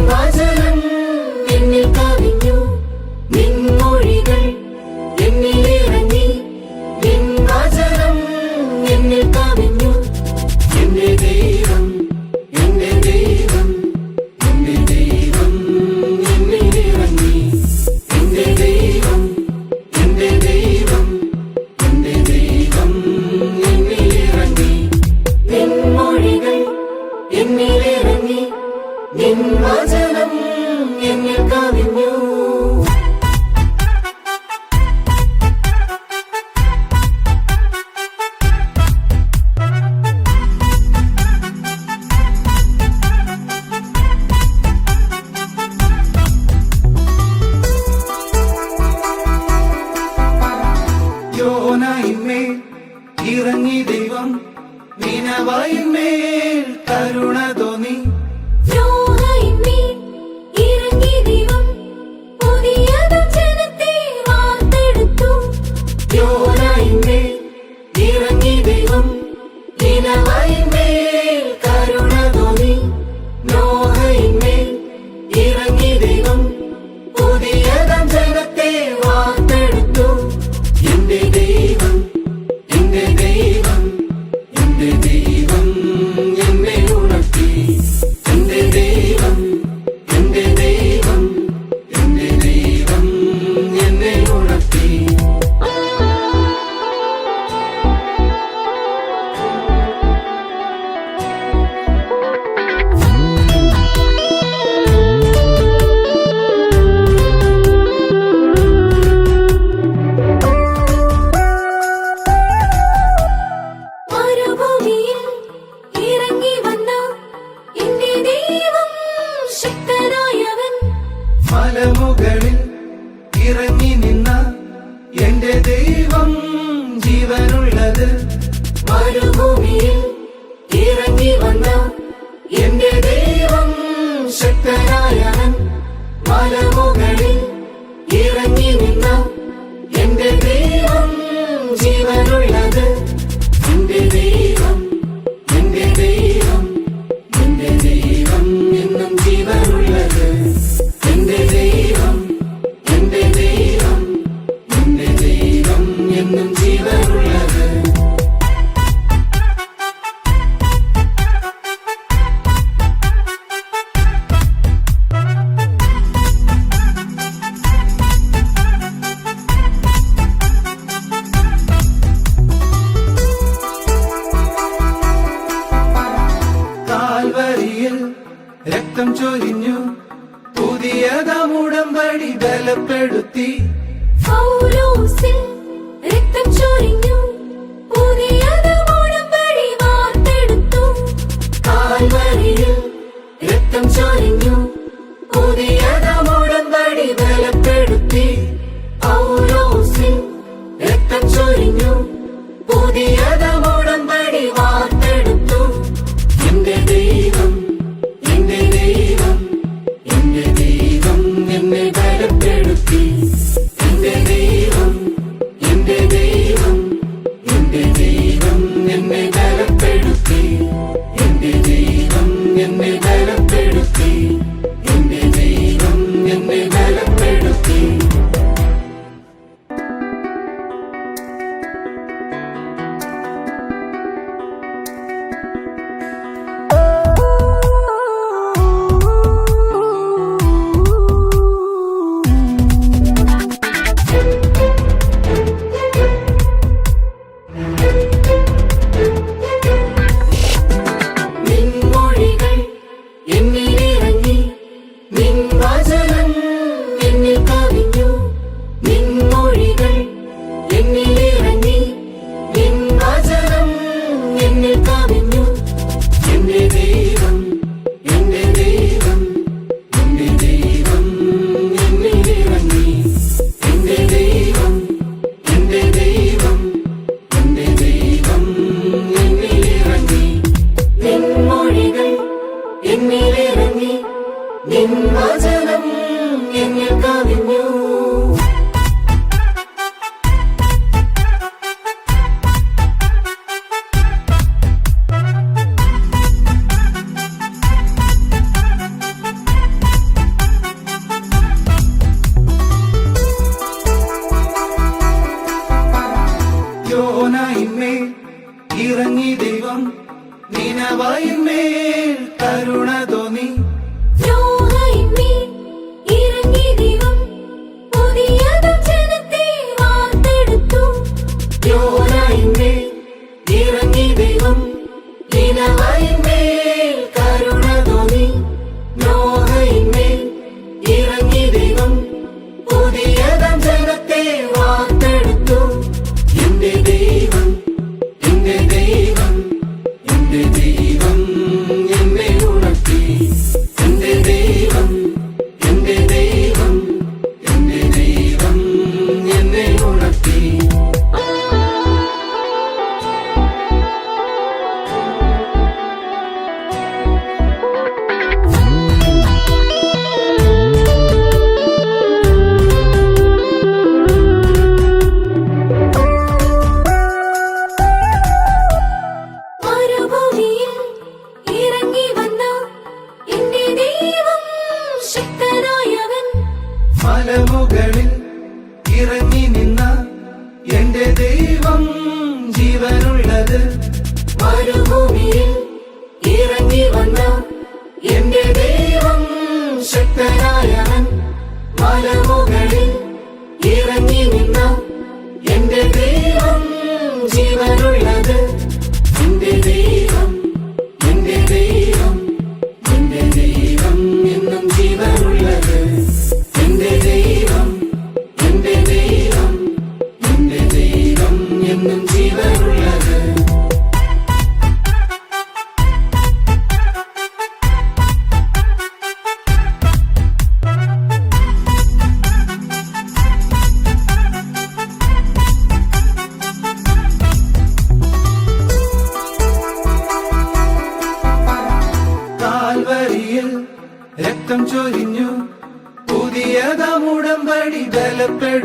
Imagine ഇറങ്ങി ദൈവം നിനവായിന്മേൽ കരുണ തോന്നി. ഇറങ്ങി ദൈവം നിനവായി Alamo ചൊരിഞ്ഞു. പുതിയ തമുടമ്പടി ബലപ്പെടുത്തി. രക്തം ചൊരിഞ്ഞു. പുതിയതാം കാൽവരിയിൽ രക്തം ചൊരി ദൈവം നിനവായിന്മേൽ കരുണ തോന്നി. ഇറങ്ങി ദൈവം നിനവായിന്മേൽ ശക്തനായവൻ. മലമുകളിൽ ഇറങ്ങി നിന്ന എന്റെ പുതിയതമുടമ്പടി ബലപ്പെടുത്തി